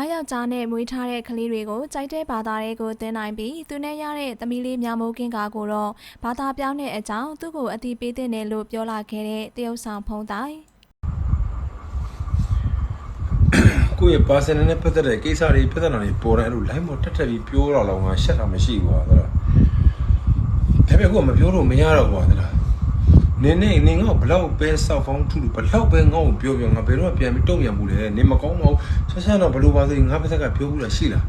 နောက်ယောက်ျားနဲ့မွေးထားတဲ့ကလေးတွေကိုကြိုက်တဲ့ဘာသာတွေကိုသင်နိုင်ပြီးသူနဲ့ရတဲ့သမီးလေးမြောင်မိုးကင်းကာကိုတော့ဘာသာပြောင်းတဲ့အကြောင်းသူ့ကိုအတိပေးတဲ့နယ်လို့ပြောလာခဲ့တဲ့တရုတ်ဆောင်ဖုံးတိုင်းကိုယ့်ရဲ့ personal နဲ့ပတ်သက်တဲ့ကိစ္စတွေပြဿနာတွေပေါ်တယ်အဲ့လို line ပေါ်တက်တက်ပြီးပြောတော့လောငါရှက်တာမရှိဘူးကွာဒါပေမဲ့ကိုကမပြောလို့မရတော့ကွာဒါ နင်းနေနင်းငါ့ကိုဘလောက်ပဲစောက်ဖောင်းထူထူဘလောက်ပဲငါ့ကိုပြောပြောငါဘယ်တော့မှပြန်ပြီးတုံ့ပြန်ဘူးလေနင်းမကောင်းမဟုတ်ဆက်ဆက်တော့ဘလို့ပါသေးငါပတ်သက်ကပြောဘူးလားရှိလား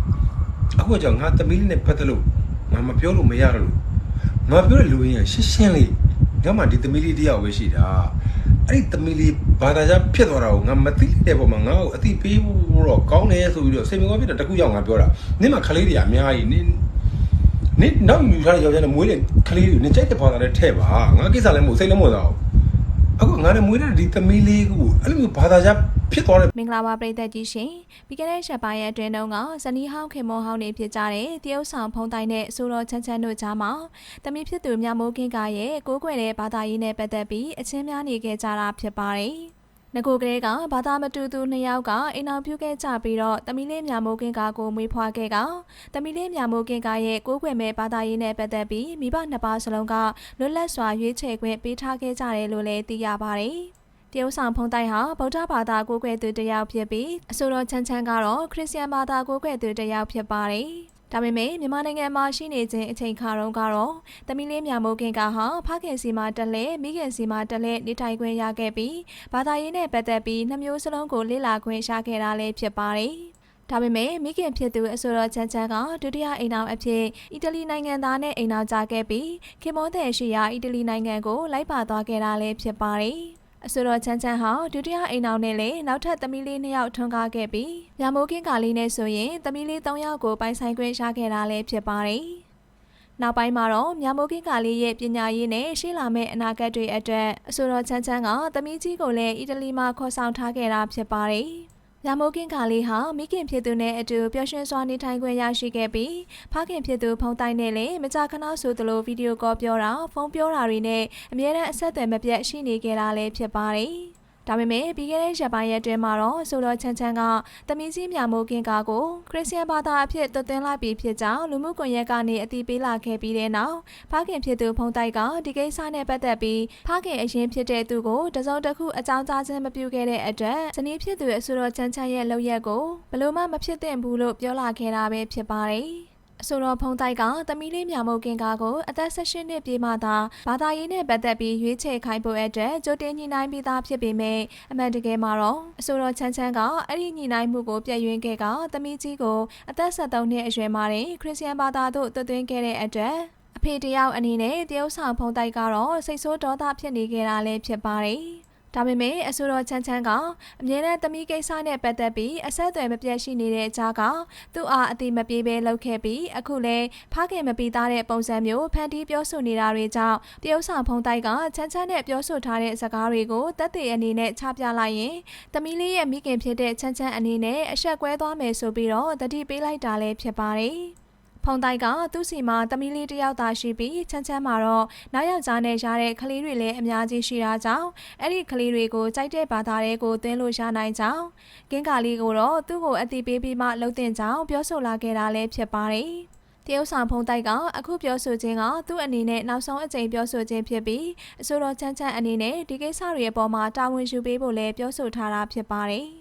အခုကကြောင့်ငါသမီးလေးနဲ့ပတ်သက်လို့ငါမပြောလို့မရတော့လို့ငါပြောတဲ့လူရင်းကရှင်းရှင်းလေးငါမှဒီသမီးလေးတယောက်ပဲရှိတာအဲ့ဒီသမီးလေးဘာသာကြားဖြစ်သွားတာကိုငါမသိတဲ့ပုံမှာငါ့ကိုအတိပေးဖို့တော့ကောင်းတယ်ဆိုပြီးတော့စိတ်မကောင်းဖြစ်တာတခုရောက်ငါပြောတာနင်းမှခလေးတွေအများကြီးနင်း နင်းနောက်ယူထားတဲ့ယောက်ျားနဲ့မွေးတဲ့ခလေးတွေကိုနင်းကြိုက်တဲ့ဘာသာနဲ့ထည့်ပါငါကိစ္စလည်းမဟုတ်စိတ်လည်းမဟုတ်တော့အခုငါနဲ့မွေးတဲ့ဒီသမီးလေးကိုအဲ့လိုမျိုးဘာသာကြားဖြစ်သွားတဲ့မင်္ဂလာပါပရိသတ်ကြီးရှင်ပြီးခဲ့တဲ့ရက်ပိုင်းရဲ့အတွင်းတုန်းကဇနီးဟောင်းခင်မောဟောင်းနေဖြစ်ကြတဲ့တရုတ်ဆောင်ဖုံးတိုင်းနဲ့အဆိုတော်ချမ်းချမ်းတို့ကြားမှာတမီးဖြစ်သူမြတ်မိုးကင်းကရဲ့ကိုးကွယ်တဲ့ဘာသာရေးနဲ့ပတ်သက်ပြီးအချင်းများနေခဲ့ကြတာဖြစ်ပါတယ် ငကိုကလေးကဘာသာမတူသူနှစ်ယောက်ကအိမ်အောင်ပြုခဲ့ကြပြီးတော့တမီလေးမြမိုးကင်းကာကိုမွေးဖွားခဲ့ကတမီလေးမြမိုးကင်းကာရဲ့ကိုးကွယ်မဲ့ဘာသာရေးနဲ့ပတ်သက်ပြီးမိဘနှစ်ပါးစလုံးကလွတ်လပ်စွာရွေးချယ်ခွင့်ပေးထားခဲ့ကြတယ်လို့လည်းသိရပါတယ်တရုတ်ဆောင်ဖုံးတိုက်ဟာဗုဒ္ဓဘာသာကိုးကွယ်သူတစ်ယောက်ဖြစ်ပြီးအဆိုတော်ချမ်းချမ်းကတော့ခရစ်ယာန်ဘာသာကိုးကွယ်သူတစ်ယောက်ဖြစ်ပါတယ်။ ဒါပေမဲ့မြန်မာနိုင်ငံမှာရှိနေခြင်းအချိန်ခါတုန်းကတော့တမီလေးမြမိုးခင်ကဟာဖခင်စီမှာတက်လဲမိခင်စီမှာတက်လဲနေထိုင်ခွင့်ရခဲ့ပြီးဘာသာရေးနဲ့ပတ်သက်ပြီးနှမျိုးစလုံးကိုလေ့လာခွင့်ရခဲ့တာလည်းဖြစ်ပါတယ်။ဒါပေမဲ့မိခင်ဖြစ်သူအဆိုတော်ချမ်းချမ်းကဒုတိယအိမ်အောင်အဖြစ်အီတလီနိုင်ငံသားနဲ့အိမ်အောင်ကြခဲ့ပြီးခင်မောတဲ့ရှိရာအီတလီနိုင်ငံကိုလိုက်ပါသွားခဲ့တာလည်းဖြစ်ပါတယ်။ အဆိုတော်ချမ်းချမ်းဟာဒုတိယအိမ်အောင်နဲ့လည်းနောက်ထပ်သမီးလေးနှစ်ယောက်ထွန်းကားခဲ့ပြီးညမိုးကင်းကာလေးနဲ့ဆိုရင်သမီးလေး၃ယောက်ကိုပိုင်ဆိုင်ခွင့်ရခဲ့တာလည်းဖြစ်ပါတယ်။နောက်ပိုင်းမှာတော့မြမိုးကင်းကာလေးရဲ့ပညာရေးနဲ့ရှေ့လာမယ့်အနာဂတ်တွေအတွက်အဆိုတော်ချမ်းချမ်းကသမီးကြီးကိုလည်းအီတလီမှာခေါ်ဆောင်ထားခဲ့တာဖြစ်ပါတယ်။ ညမိုးကင်းကာလေးဟာမိခင်ဖြစ်သူနဲ့အတူပျော်ရွှင်စွာနေထိုင်ခွင့်ရရှိခဲ့ပြီးဖခင်ဖြစ်သူဖုန်းတိုင်းနဲ့လည်းမကြာခဏဆိုသလိုဗီဒီယိုကောပြောတာဖုန်းပြောတာတွေနဲ့အမြဲတမ်းအဆက်အသွယ်မပြတ်ရှိနေကြတာလည်းဖြစ်ပါတယ်။ ဒါပေမဲ့ပြီးခဲ့တဲ့ရက်ပိုင်းရက်တွင်မှာတော့ဆိုတော့ချမ်းချမ်းကတမီးကြီးမြမိုးကင်းကာကိုခရစ်ယာန်ဘာသာအဖြစ်သွတ်သွင်းလိုက်ပြီးဖြစ်ကြောင်းလူမှုကွန်ရက်ကနေအသိပေးလာခဲ့ပြီးတဲ့နောက်ဖခင်ဖြစ်သူဖုန်းတိုက်ကဒီကိစ္စနဲ့ပတ်သက်ပြီးဖခင်အရင်ဖြစ်တဲ့သူကိုတစုံတစ်ခုအကြောင်းကြားခြင်းမပြုခဲ့တဲ့အတွက်ဇနီးဖြစ်သူအဆိုတော်ချမ်းချမ်းရဲ့လုပ်ရက်ကိုဘလို့မှမဖြစ်သင့်ဘူးလို့ပြောလာခဲ့တာပဲဖြစ်ပါတယ်။ အဆိုတော်ဖုံးတိုက်ကသမီးလေးမြမုတ်ကင်ကာကိုအသက်16နှစ်ပြည့်မှသာဘာသာရေးနဲ့ပတ်သက်ပြီးရွေးချယ်ခိုင်းဖို့အတွက်ကြိုတင်ညှိနှိုင်းပြီးသားဖြစ်ပေမဲ့အမှန်တကယ်မှာတော့အဆိုတော်ချမ်းချမ်းကအဲ့ဒီညှိနှိုင်းမှုကိုပြည့်ရွင်ခဲ့ကသမီးကြီးကိုအသက်73နှစ်အရွယ်မှာတင်ခရစ်ယာန်ဘာသာသို့သွတ်သွင်းခဲ့တဲ့အတွက်အဖေတယောက်အနေနဲ့တရုတ်ဆောင်ဖုံးတိုက်ကတော့စိတ်ဆိုးဒေါသဖြစ်နေခဲ့တာလည်းဖြစ်ပါတယ်။ ဒါပေမဲ့အဆိုတော်ချမ်းချမ်းကအမြဲတမ်းသမီးကိစ္စနဲ့ပတ်သက်ပြီးအဆက်အသွယ်မပြတ်ရှိနေတဲ့ကြားကသူ့အားအတိမပြေပဲလုပ်ခဲ့ပြီးအခုလဲဖခင်မပြီးသားတဲ့ပုံစံမျိုးဖန်တီးပြောဆိုနေတာတွေကြောင့်တရုတ်ဆောင်ဖုံးတိုက်ကချမ်းချမ်းနဲ့ပြောဆိုထားတဲ့စကားတွေကိုတက်တဲ့အနေနဲ့ချပြလိုက်ရင်သမီးလေးရဲ့မိခင်ဖြစ်တဲ့ချမ်းချမ်းအနေနဲ့အဆက်ကွဲသွားမယ်ဆိုပြီးတော့တတိပေးလိုက်တာလည်းဖြစ်ပါတယ်။ဖုန် တိုက်ကသူ့စီမှာတမီးလေးတစ်ယောက်သာရှိပြီးချမ်းချမ်းမှာတော့နောက်ယောက်ျားနဲ့ရတဲ့ကလေးတွေလည်းအများကြီးရှိတာကြောင့်အဲ့ဒီကလေးတွေကိုကြိုက်တဲ့ဘာသာတွေကိုသွင်းလို့ရနိုင်ကြောင်းကင်းကာလေးကိုတော့သူ့ကိုအတိပေးပြီးမှလှုပ်တင်ကြောင်းပြောဆိုလာခဲ့တာလည်းဖြစ်ပါတယ်တရုတ်ဆောင်ဖုံးတိုက်ကအခုပြောဆိုခြင်းကသူ့အနေနဲ့နောက်ဆုံးအကြိမ်ပြောဆိုခြင်းဖြစ်ပြီးအဆိုတော်ချမ်းချမ်းအနေနဲ့ဒီကိစ္စတွေအပေါ်မှာတာဝန်ယူပေးဖို့လည်းပြောဆိုထားတာဖြစ်ပါတယ်။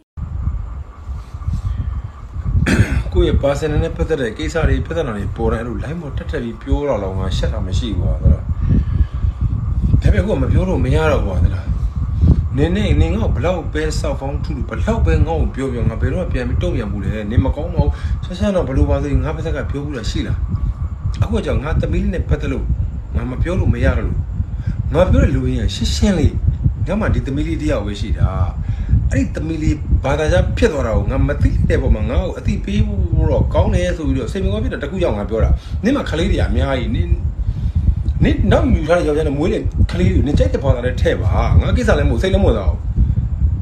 ကိုယ့်ရဲ့ personal နဲ့ပတ်သက်တဲ့ကိစ္စတွေပြဿနာတွေပေါ်တယ်အဲ့လို line ပေါ်တက်တက်ပြီးပြောတော့လောငါရှက်တာမရှိဘူးကွာဒါဒါပေမဲ့ကိုကမပြောလို့မရတော့ကွာဒါနင်းနေနင်းငါ့ကိုဘလောက်ပဲစောက်ဖောင်းထူထူဘလောက်ပဲငါ့ကိုပြောပြောငါဘယ်တော့မှပြန်ပြီးတုံ့ပြန်ဘူးလေနင်းမကောင်းမဟုတ်ဆက်ဆက်တော့ဘလို့ပါသေးငါပါသက်ကပြောဘူးလားရှိလားအခုကကြောင့်ငါသမီးလေးနဲ့ပတ်သက်လို့ငါမပြောလို့မရတော့လို့ငါပြောတဲ့လူရင်းကရှင်းရှင်းလေးငါမှဒီသမီးလေးတယောက်ပဲရှိတာ အဲ့ဒီသမီးလေးဘာသာကြားဖြစ်သွားတာကိုငါမသိတဲ့ပုံမှာငါ့ကိုအတိပေးဖို့တော့ကောင်းတယ်ဆိုပြီးတော့စိတ်မကောင်းဖြစ်တဲ့တခုကြောင့်ငါပြောတာနင်းမှာခလေးတွေအများကြီးနင်းနင်းနောက်ယူထားတဲ့ယောက်ျားနဲ့မွေးတဲ့ခလေးတွေနင်းကြိုက်တဲ့ဘာသာနဲ့ထဲ့ပါငါကိစ္စလည်းမဟုတ်စိတ်လည်းမဟုတ်တော့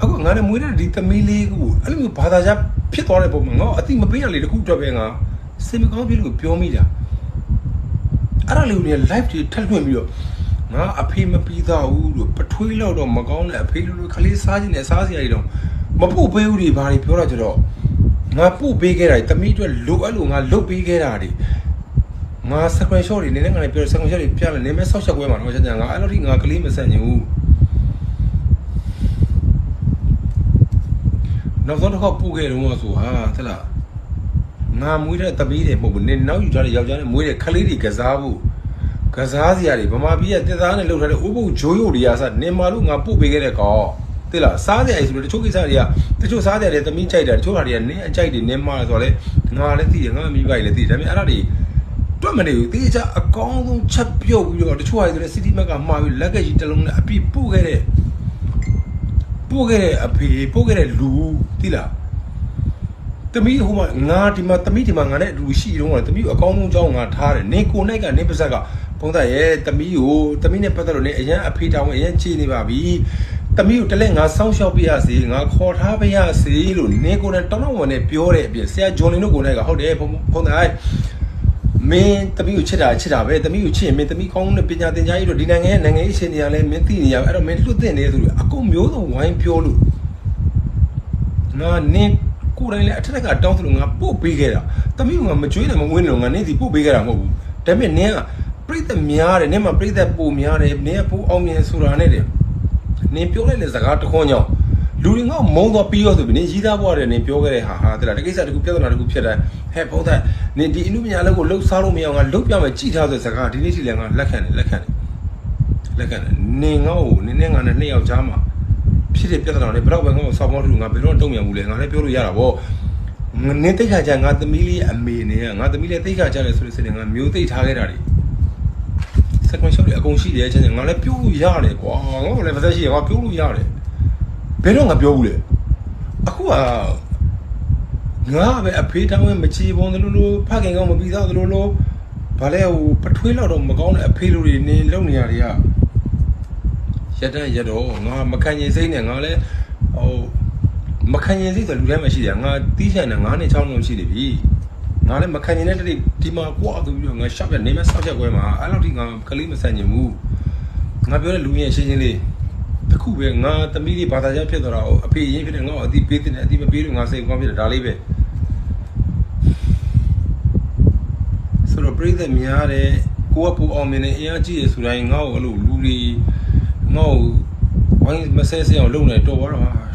အခုငါနဲ့မွေးတဲ့ဒီသမီးလေးကိုအဲ့လိုမျိုးဘာသာကြားဖြစ်သွားတဲ့ပုံမှာငါအတိမပေးရလေတခုအတွက်ပဲငါစိတ်မကောင်းဖြစ်လို့ပြောမိတာအဲ့ဒါလေးကို live တွေထပ်လွှင့်ပြီးတော့ ငါအဖေမပြီးသားဘူးလို့ပထွေးလောက်တော့မကောင်းတဲ့အဖေလိုလိုခလေးစားခြင်းနဲ့စားစရာကြီးတော့မပုတ်ပေးဘူးတွေဘာတွေပြောတာကြတော့ငငါပို့ပေးခဲ့တာတမိအတွက်လိုအပ်လို့ငါလုတ်ပေးခဲ့တာတွေငါစကွန်ရှော့တွေနည်းနည်းငါလည်းပြောစကွန်ရှော့တွေပြလဲနေမဲ့ဆောက်ချက်ကွဲမှာတော့ချက်ချင်ငါအဲ့လိုထိငါကလေးမဆန့်ချင်ဘူးနောက်ဆုံးတစ်ခေါက်ပို့ခဲ့တော့ဆိုဟာသလားငါမွေးတဲ့တပီးတွေမဟုတ်ဘူးနင်နောက်ယူထားတဲ့ယောက်ျားနဲ့မွေးတဲ့ကလေးတွေကစားဖို့ ကစားစရာတွေဗမာပြည်ကတက်သားနဲ့လှုပ်ထားတဲ့ဥပုပ်ဂျိုးယိုတွေကစနင်မာလို့ငါပို့ပေးခဲ့တဲ့ကောင်သိလားစားစရာကြီးဆိုလို့တချို့ကိစ္စတွေကတချို့စားစရာတွေတမီးကြိုက်တာတချို့ဟာတွေကနင်းအကြိုက်တွေနင်းမာဆိုတော့လေငါလည်းသိတယ်ငါမိဘကြီးလည်းသိတယ်ဒါပေမဲ့အဲ့ဒါတွေတွက်မနေဘူးတေးချအကောင်းဆုံးချက်ပြုတ်ပြီးတော့တချို့ဟာတွေဆိုလည်းစီတီမက်ကမှာပြီးလက်ကကြီးတစ်လုံးနဲ့အပြည့်ပို့ခဲ့တဲ့ပို့ခဲ့တဲ့အဖေပို့ခဲ့တဲ့လူသိလားတမီးဟိုမှာငါဒီမှာတမီးဒီမှာငါနဲ့အတူရှိတော့ကတမီးကိုအကောင်းဆုံးကြောင်းငါထားတယ်နေကိုနိုင်ကနေပါဇက်က ဘုံသားရဲ့တမီးကိုတမီးနဲ့ပတ်သက်လို့နေအရန်အဖေတောင်းအရန်ချေနေပါပြီတမီးကိုတလဲငါစောင့်ရှောက်ပြရစီငါခေါ်ထားပြရစီလို့နေကိုနဲ့တောင်းတောင်းဝင်နဲ့ပြောတဲ့အပြင်ဆရာဂျွန်လင်တို့ကိုနိုင်ကဟုတ်တယ်ဘုံဘုံသားမင်းတမီးကိုချစ်တာချစ်တာပဲတမီးကိုချစ်ရင်မင်းတမီးကောင်းတဲ့ပညာသင်ကြားရေးတို့ဒီနိုင်ငံရဲ့နိုင်ငံရေးရှင်တွေကလည်းမင်းသိနေရအဲ့တော့မင်းလွတ်တင်နေဆိုလို့အကုန်မျိုးစုံဝိုင်းပြောလို့ငါနင်းကိုယ်တိုင်လည်းအထက်ကတောင်းသလိုငါပို့ပေးခဲ့တာတမီးကငါမကြွေးတယ်မဝင်းတယ်လို့ငါနင်းစီပို့ပေးခဲ့တာမဟုတ်ဘူးဒါပေမဲ့နင်းက ပြိသက်များတယ်နင်းမှာပြိသက်ပိုများတယ်နင်းကပိုအောင်မြင်ဆိုတာနဲ့တယ်နင်းပြောလိုက်တဲ့စကားတစ်ခွန်းကြောင့်လူတွေငါ့ကိုမုန်းတော့ပြီးရောဆိုပြီးနင်းရီးသားပွားတယ်နင်းပြောခဲ့တဲ့ဟာဟာတဲ့လားဒီကိစ္စတခုပြဿနာတခုဖြစ်တယ်ဟဲ့ဘုံသားနင်းဒီအမှုပညာအလုပ်ကိုလှုပ်ရှားလို့မရအောင်ငါလှုပ်ပြမယ်ကြည်ထားဆိုတဲ့စကားဒီနေ့ထိလည်းငါလက်ခံတယ်လက်ခံတယ်လက်ခံတယ်နင်းငါ့ကိုနင်းနဲ့ငါနဲ့နှစ်ယောက်ကြားမှာဖြစ်တဲ့ပြဿနာတွေဘယ်တော့ပဲငါ့ကိုဆောက်မောတူငါဘယ်တော့တုံ့ပြန်ဘူးလဲငါလည်းပြောလို့ရတာဗောငါနေတိတ်ခါကြငါသမီးလေးအမေနဲ့ငါသမီးလေးတိတ်ခါကြတယ်ဆိုလို့ဆိုရင်ငါမျိုးသိတ်ထားခဲ့တာတွေ စကွန်ရှော့တွေအကုန်ရှိတယ်ချင်းငါလည်းပြောလို့ရတယ်ကွာငါ့ကိုလည်းမသက်ရှိရငါပြောလို့ရတယ်ဘယ်တော့ငါပြောဘူးလေအခုကငါပဲအဖေးတောင်းဝင်မချီပုံသလိုလိုဖခင်ကောင်းမပြီးသားသလိုလိုဘာလဲဟိုပထွေးလောက်တော့မကောင်းတဲ့အဖေးလူတွေနေလုံနေရတွေကရက်တဲ့ရက်တော့ငါမခံရင်စိတ်နဲ့ငါလည်းဟိုမခံရင်စိတ်ဆိုလူတိုင်းမှာရှိတယ်ငါတီးဆိုင်နဲ့ငါနဲ့6လုံးရှိနေပြီ ငါလည်းမခံရင်တဲ့တည်းဒီမှာကွာဆိုပြီးတော့ငါရှော့ပြနေမဲ့ဆောက်ချက်ကွဲမှာအဲ့လောက်ထိငါကလေးမဆန်ချင်ဘူးငါပြောတဲ့လူရဲ့ရှင်းရှင်းလေးတခုပဲငါသမီးလေးဘာသာကြားဖြစ်သွားတာအဖေရင်းဖြစ်တယ်ငါ့ကိုအတိပေးတယ်အတိမပေးလို့ငါစိတ်ကောင်းဖြစ်တယ်ဒါလေးပဲဆိုတော့ပြိသက်များတယ်ကိုကပူအောင်မြင်နေအင်အားကြီးရဆိုတိုင်းငါ့ကိုအဲ့လိုလူတွေငါ့ကိုဝိုင်းမဆဲဆဲအောင်လုပ်နေတော့ပါတော့ဟာ